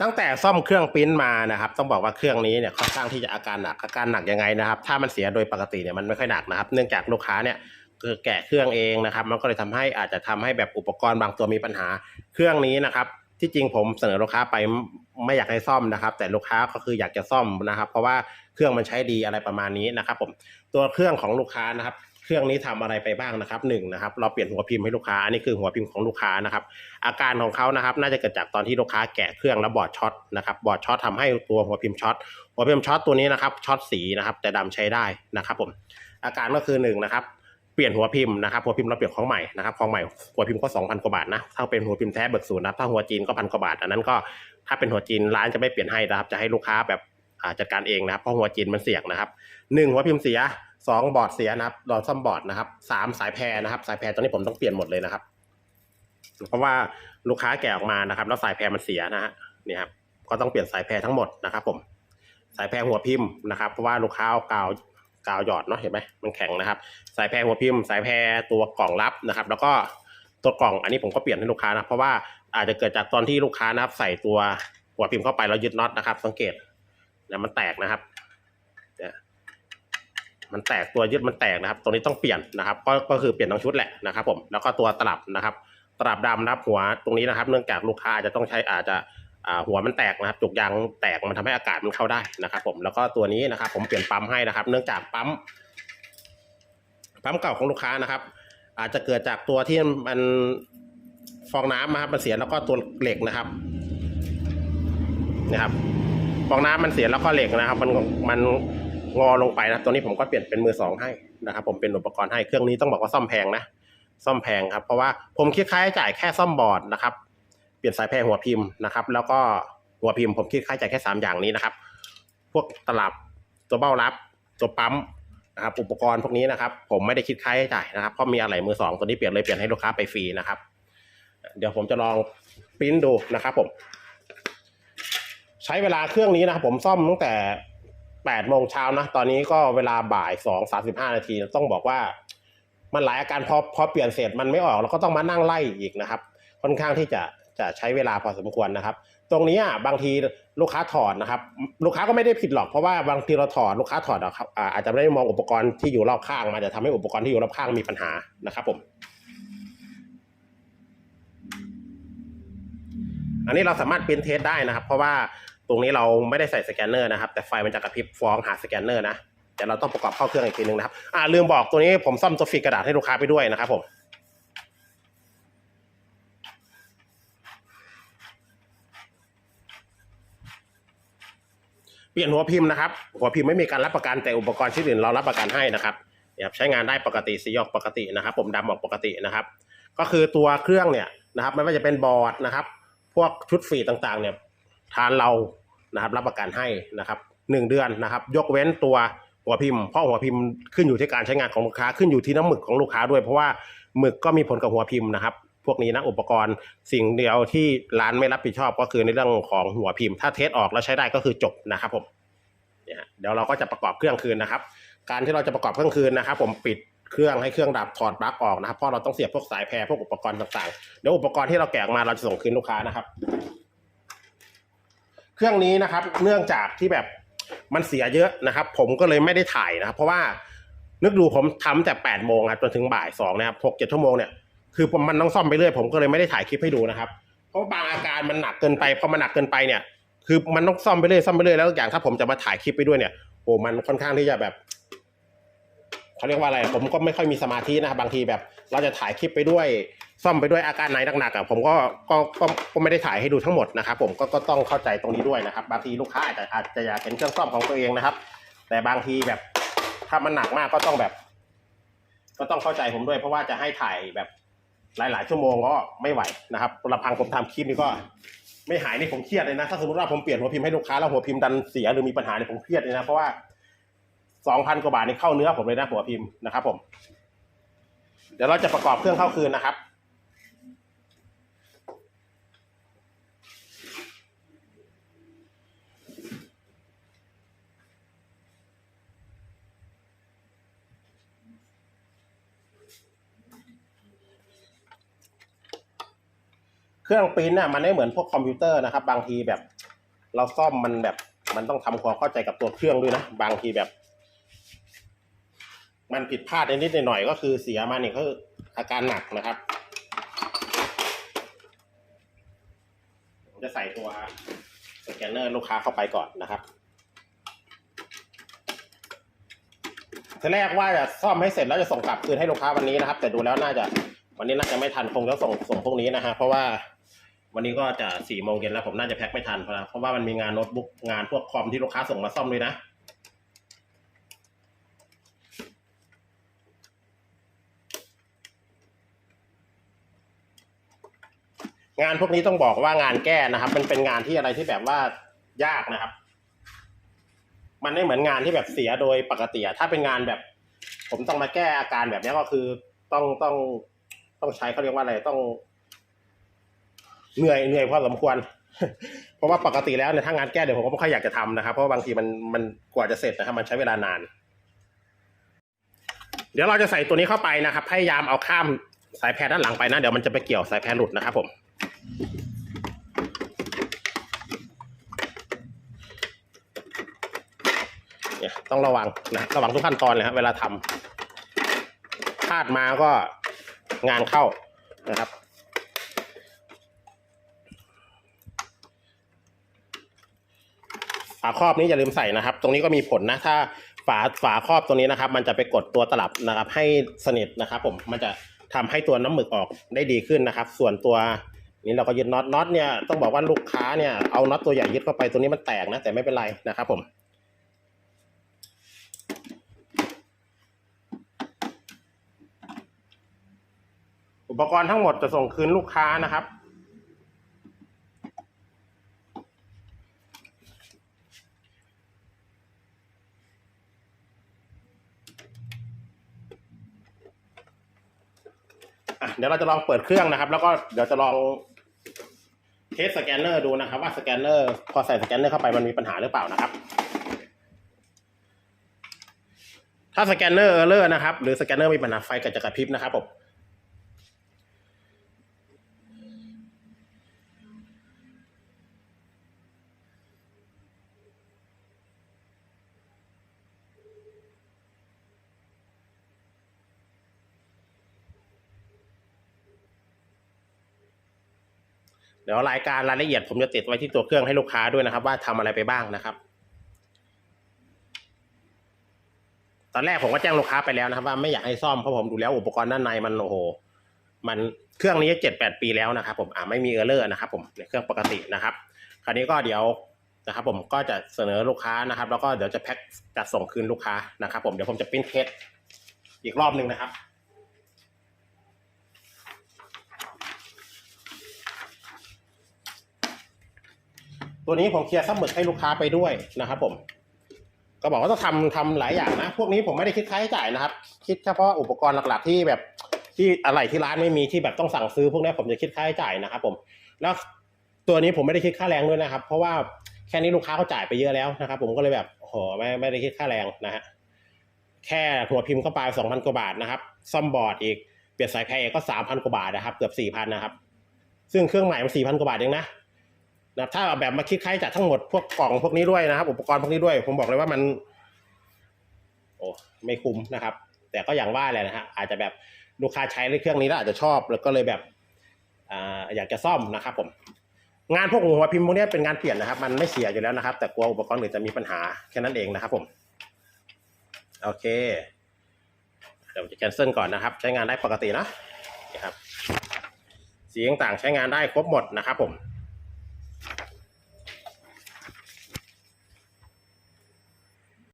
ตั้งแต่ซ่อมเครื่องปริ้นมานะครับ ต้องบอกว่าเครื่องนี้เนี่ยค่อนข้างที่จะอาการหนักอาการหนักยังไงนะครับ ถ้ามันเสียโดยปกติเนี่ยมันไม่ค่อยหนักนะครับ เนื่องจากลูกค้าเนี่ยคือแกะเครื่องเองนะครับ มันก็เลยทำให้อาจจะทำให้แบบอุปกรณ์บางตัวมีปัญหาเครื่องนี้นะครับ ที่จริงผมเสนอลูกค้าไปไม่อยากให้ซ่อมนะครับ แต่ลูกค้าก็คืออยากจะซ่อมนะครับ เพราะว่าเครื่องมันใช้ดีอะไรประมาณนี้นะครับ ผมตัวเครื่องของลูกค้านะครับ เครื่องนี้ทำอะไรไปบ้างนะครับหนึ่งนะครับ เราเปลี่ยนหัวพิมพ์ให้ลูกค้าอันนี้คือหัวพิมพ์ของลูกค้านะครับ อาการของเขานะครับ น่าจะเกิดจากตอนที่ลูกค้าแกะเครื่องแล้วบอร์ดช็อตนะครับ บอร์ดช็อตทำให้ตัวหัวพิมพ์ช็อตหัวพิมพ์ช็อตตัวนี้นะครับช็อตสีนะครับ แต่ดำใช้ได้นะครับ ผม อาการก็คือหนึ่งนะครับเปลี่ยนหัวพิมพ์นะครับหัวพิมพ์เราเปลี่ยนของใหม่นะครับของใหม่หัวพิมพ์ก็2,000กว่าบาทนะถ้าเป็นหัวพิมพ์แท้เบิกศูนย์นะถ้าหัวจีนก็พันกว่าบาท อันนั้นก็ถ้าเป็นหัวจีนร้านจะไม่เปลี่ยนให้นะครับ จะให้ลูกค้าแบบจัดการเองนะครับเพราะหัวจีนมันเสี่ยงนะครับหนึ่งหัวพิมพ์เสีย สองบอร์ดเสียนะครับเราซ่อมบอร์ดนะครับสามสายแพรนะครับ สายแพรตอนนี้ผมต้องเปลี่ยนหมดเลยนะครับ เพราะว่าลูกค้าแกะออกมานะครับ แล้วสายแพรมันเสียนะฮะนี่ครับก็ต้องเปลี่ยนสายแพรทั้งหมดนะครับ ผม สายแพรหัวพิมพ์นะครับเพราะว่าลูกค้าเอากาวกาวหยอดเนาะเห็นไหมมันแข็งนะครับ สายแพรหัวพิมพ์ สายแพรตัวกล่องรับนะครับ แล้วก็ตัวกล่องอันนี้ผมก็เปลี่ยนให้ลูกค้านะเพราะว่าอาจจะเกิดจากตอนที่ลูกค้านะครับ ใส่ตัวหัวพิมพ์เข้าไปแล้วยึดน็อตนะครับ สังเกตนี่ยมันแตกนะครับ มันแตกตัวยึดมันแตกนะครับตรงนี้ต้องเปลี่ยนนะครับ ก็ก็คือเปลี่ยนทั้งชุดแหละนะครับ ผมแล้วก็ตัวตลับนะครับ ตลับดำนะครับหัวตรงนี้นะครับ เนื่องจากลูกค้าอาจจะต้องใช้อาจจะอ่าหัวมันแตกนะครับจุกยางแตกมันทำให้อากาศมันเข้าได้นะครับ ผมแล้วก็ตัวนี้นะครับ ผมเปลี่ยนปั๊มให้นะครับ เนื่องจากปั๊มปั๊มเก่าของลูกค้านะครับ อาจจะเกิดจากตัวที่มันฟองน้ำนะครับมันเสียแล้วก็ตัวเหล็กนะครับนะครับฟองน้ำมันเสียแล้วก็เหล็กนะครับ มันมัน งอลงไปนะตัวนี้ผมก็เปลี่ยนเป็นมือสองให้นะครับ ผมเป็นอุปกรณ์ให้เครื่องนี้ต้องบอกว่าซ่อมแพงนะ ซ่อมแพงครับ เพราะว่าผมคิดค่าใช้จ่ายแค่ซ่อมบอร์ดนะครับ เปลี่ยนสายแพรหัวพิมพ์นะครับ แล้วก็หัวพิมพ์ผมคิดค่าใช้จ่ายแค่สามอย่างนี้นะครับ พวกตลับตัวเบ้ารับตัวปั๊มนะครับ อุปกรณ์พวกนี้นะครับ ผมไม่ได้คิดค่าใช้จ่ายนะครับเพราะมีอะไรมือสองตัวนี้เปลี่ยนเลยเปลี่ยนให้ลูกค้าไปฟรีนะครับ เดี๋ยวผมจะลองปริ้นดูนะครับ ผม ใช้เวลาเครื่องนี้นะครับ ผมซ่อมตั้งแต่ แปดโมงเช้านะ ตอนนี้ก็เวลาบ่ายสองสาสิบห้านาที ต้องบอกว่า มันหลายอาการพอพอเปลี่ยนเสร็จมันไม่ออกแล้วก็ต้องมานั่งไล่อีกนะครับ ค่อนข้างที่จะจะใช้เวลาพอสมควรนะครับ ตรงนี้อะบางทีลูกค้าถอดนะครับ ลูกค้าก็ไม่ได้ผิดหรอกเพราะว่าบางทีเราถอดลูกค้าถอดอะครับอาจจะไม่ได้มองอุปกรณ์ที่อยู่รอบข้างมาจะทำให้อุปกรณ์ที่อยู่รอบข้างมีปัญหานะครับผม อันนี้เราสามารถปรินเทสได้นะครับ เพราะว่า ตรงนี้เราไม่ได้ใส่สแกนเนอร์นะครับ แต่ไฟมันจะกระพริบฟ้องหาสแกนเนอร์นะแต่เราต้องประกอบเข้าเครื่องอีกทีนึงนะครับอ่าลืมบอกตัวนี้ผมซ่อมตัวฟีกระดาษให้ลูกค้าไปด้วยนะครับผมเปลี่ยนหัวพิมพ์นะครับ หัวพิมพ์ไม่มีการรับประกันแต่อุปกรณ์ชิ้นอื่นเรารับประกันให้นะครับนี่ยครับใช้งานได้ปกติสีออกปกตินะครับ ผมดำออกปกตินะครับ ก็คือตัวเครื่องเนี่ยนะครับไม่ว่าจะเป็นบอร์ดนะครับ พวกชุดฟีดต่างๆ เนี่ยทานเรา นะครับรับประกันให้นะครับหนึ่งเดือนนะครับ ยกเว้นตัวหัวพิมพ์เพราะหัวพิมพ์ขึ้นอยู่ที่การใช้งานของลูกค้าขึ้นอยู่ที่น้ำหมึกของลูกค้าด้วย เพราะว่าหมึกก็มีผลกับหัวพิมพ์นะครับ พวกนี้นะอุปกรณ์สิ่งเดียวที่ร้านไม่รับผิดชอบก็คือในเรื่องของหัวพิมพ์ ถ้าเทสออกแล้วใช้ได้ก็คือจบนะครับผมเนี่ยเดี๋ยวเราก็จะประกอบเครื่องคืนนะครับ การที่เราจะประกอบเครื่องคืนนะครับ ผมปิดเครื่องให้เครื่องดับถอดปลั๊กออกนะครับเพราะเราต้องเสียบพวกสายแพรพวกอุปกรณ์ต่างๆเดี๋ยวอุปกรณ์ที่เราแกะออกมาเราจะส่งคืนลูกค้านะครับ เครื่องนี้นะครับ เนื่องจากที่แบบมันเสียเยอะนะครับ ผมก็เลยไม่ได้ถ่ายนะครับ เพราะว่านึกดูผมทำแต่แปดโมงครับจนถึงบ่ายสองนะครับหกเจ็ดชั่วโมงเนี่ยคือมมันต้องซ่อมไปเรื่อยผมก็เลยไม่ได้ถ่ายคลิปให้ดูนะครับ เพราะบางอาการมันหนักเกินไปพอมันหนักเกินไปเนี่ยคือมันต้องซ่อมไปเรื่อยซ่อมไปเรื่อยแล้วอย่างถ้าผมจะมาถ่ายคลิปไปด้วยเนี่ยโอ้มันค่อนข้างที่จะแบบเขาเรียกว่าอะไร ผมก็ไม่ค่อยมีสมาธินะครับบางทีแบบ เราจะถ่ายคลิปไปด้วย ซ่อมไปด้วยอาการไหนหนักๆอะผมก็ก็ก็ก็ไม่ได้ถ่ายให้ดูทั้งหมดนะครับผมก็ก็ต้องเข้าใจตรงนี้ด้วยนะครับ บางทีลูกค้าอาจจะอาจจะอยากเห็นเครื่องซ่อมของตัวเองนะครับ แต่บางทีแบบถ้ามันหนักมากก็ต้องแบบ ก็ต้องเข้าใจผมด้วย เพราะว่าจะให้ถ่ายแบบหลาย ๆ ชั่วโมงก็ไม่ไหวนะครับลำพังผมทำคลิปนี้ก็ ไม่หายนี่ผมเครียดเลยนะถ้าสมมติว่าผมเปลี่ยนหัวพิมพ์ให้ลูกค้าแล้วหัวพิมพ์ดันเสียหรือมีปัญหาเนี่ยผมเครียดเลยนะเพราะว่าสองพันกว่าบาทนี่เข้าเนื้อผมเลยนะหัวพิมพ์นะครับ ผม เดี๋ยวเราจะประกอบเครื่องเข้าคืนนะครับ เครื่องปริ้นน่ะมันไม่เหมือนพวกคอมพิวเตอร์นะครับ บางทีแบบเราซ่อมมันแบบ มันต้องทำความเข้าใจกับตัวเครื่องด้วยนะ บางทีแบบ มันผิดพลาดนิดหน่อยก็คือเสียมาเนี่ยคืออาการหนักนะครับผมจะใส่ตัวสแกนเนอร์ลูกค้าเข้าไปก่อนนะครับทีแรกว่าจะซ่อมให้เสร็จแล้วจะส่งกลับคืนให้ลูกค้าวันนี้นะครับ แต่ดูแล้วน่าจะวันนี้น่าจะไม่ทันคงจะส่งส่งพวกนี้นะฮะเพราะว่า วันนี้ก็จะสี่โมงเย็นแล้วผมน่าจะแพ็คไม่ทันเพราะเพราะว่ามันมีงานโน้ตบุ๊กงานพวกคอมที่ลูกค้าส่งมาซ่อมด้วยนะ งานพวกนี้ต้องบอกว่างานแก้นะครับ มันเป็นงานที่อะไรที่แบบว่ายากนะครับ มันไม่เหมือนงานที่แบบเสียโดยปกติถ้าเป็นงานแบบ ผมต้องมาแก้อาการแบบนี้ก็คือต้องต้องต้องใช้เขาเรียกว่าอะไรต้อง เหนื่อยเหนื่อยพอสมควร เพราะว่าปกติแล้วเนี่ยถ้างานแก้เดี๋ยวผมก็ไม่ค่อยอยากจะทำนะครับ เพราะว่าบางทีมันมันกว่าจะเสร็จนะครับมันใช้เวลานาน เดี๋ยวเราจะใส่ตัวนี้เข้าไปนะครับ พยายามเอาข้ามสายแพรด้านหลังไปนะ เดี๋ยวมันจะไปเกี่ยวสายแพรหลุดนะครับผมเนี่ยต้องระวังนะระวังทุกขั้นตอนเลยครับเวลาทำพลาดมาก็งานเข้านะครับาครอบนี้อย่าลืมใส่นะครับ ตรงนี้ก็มีผลนะถ้าฝาฝาครอบตรงนี้นะครับ มันจะไปกดตัวตลับนะครับ ให้สนิทนะครับผมมันจะทำให้ตัวน้ำหมึกออกได้ดีขึ้นนะครับ ส่วนตัวนี้เราก็ยึดน็อตน็อตเนี่ยต้องบอกว่าลูกค้าเนี่ยเอาน็อตตัวใหญ่ยึดเข้าไปตัวนี้มันแตกนะ แต่ไม่เป็นไรนะครับผมอุปกรณ์ทั้งหมดจะส่งคืนลูกค้านะครับ เดี๋ยวเราจะลองเปิดเครื่องนะครับ แล้วก็เดี๋ยวจะลองเทสสแกนเนอร์ดูนะครับ ว่าสแกนเนอร์พอใส่สแกนเนอร์เข้าไปมันมีปัญหาหรือเปล่านะครับ ถ้าสแกนเนอร์เออร์เลอร์นะครับ หรือสแกนเนอร์มีปัญหาไฟกระจะกระพริบนะครับผม ดี๋ยวรายการรายละเอียดผมจะติดไว้ที่ตัวเครื่องให้ลูกค้าด้วยนะครับ ว่าทำอะไรไปบ้างนะครับ ตอนแรกผมก็แจ้งลูกค้าไปแล้วนะครับ ว่าไม่อยากให้ซ่อมเพราะผมดูแล้วอุปกรณ์ด้านในมันโอ้โหมันเครื่องนี้เจ็ดแปดปีแล้วนะครับ ผมอ่าไม่มีเออร์เลอร์นะครับผมเครื่องปกตินะครับ คราวนี้ก็เดี๋ยวนะครับ ผมก็จะเสนอลูกค้านะครับ แล้วก็เดี๋ยวจะแพ็คจัดส่งคืนลูกค้านะครับ ผมเดี๋ยวผมจะปริ้นเทสอีกรอบหนึ่งนะครับ ตัวนี้ผมเคลียร์ซับหมึกให้ลูกค้าไปด้วยนะครับผมก็บอกว่าต้องทำทำหลายอย่างนะ พวกนี้ผมไม่ได้คิดค่าใช้จ่ายนะครับ คิดเฉพาะอุปกรณ์หลักๆ ที่แบบที่อะไรที่ร้านไม่มีที่แบบต้องสั่งซื้อพวกนี้ผมจะคิดค่าใช้จ่ายนะครับผมแล้วตัวนี้ผมไม่ได้คิดค่าแรงด้วยนะครับ เพราะว่าแค่นี้ลูกค้าเขาจ่ายไปเยอะแล้วนะครับ ผมก็เลยแบบโหไม่ไม่ได้คิดค่าแรงนะฮะแค่หัวพิมพ์เข้าไปสองพันกว่าบาทนะครับซ่อมบอร์ดอีกเปลี่ยนสายแพรเอกก็สามพันกว่าบาทนะครับ เกือบสี่พันนะครับ ซึ่งเครื่องใหม่มันสี่พันกว่าบาทเองนะ นะถ้าเอาแบบมาคิดค่าใช้จ่ายทั้งหมดพวกกล่องพวกนี้ด้วยนะครับ อุปกรณ์พวกนี้ด้วย ผมบอกเลยว่ามัน โอ้ไม่คุ้มนะครับ แต่ก็อย่างว่าแหละนะฮะอาจจะแบบลูกค้าใช้ในเครื่องนี้แล้วอาจจะชอบ แล้วก็เลยแบบอ่าอยากจะซ่อมนะครับ ผม งานพวกหัวพิมพ์พวกนี้เป็นงานเปลี่ยนนะครับ มันไม่เสียอยู่แล้วนะครับ แต่กลัวอุปกรณ์อื่นจะมีปัญหาแค่นั้นเองนะครับ ผมโอเคเดี๋ยวจะแคนเซิลก่อนนะครับ ใช้งานได้ปกตินะนี่ครับสีต่างๆใช้งานได้ครบหมดนะครับผม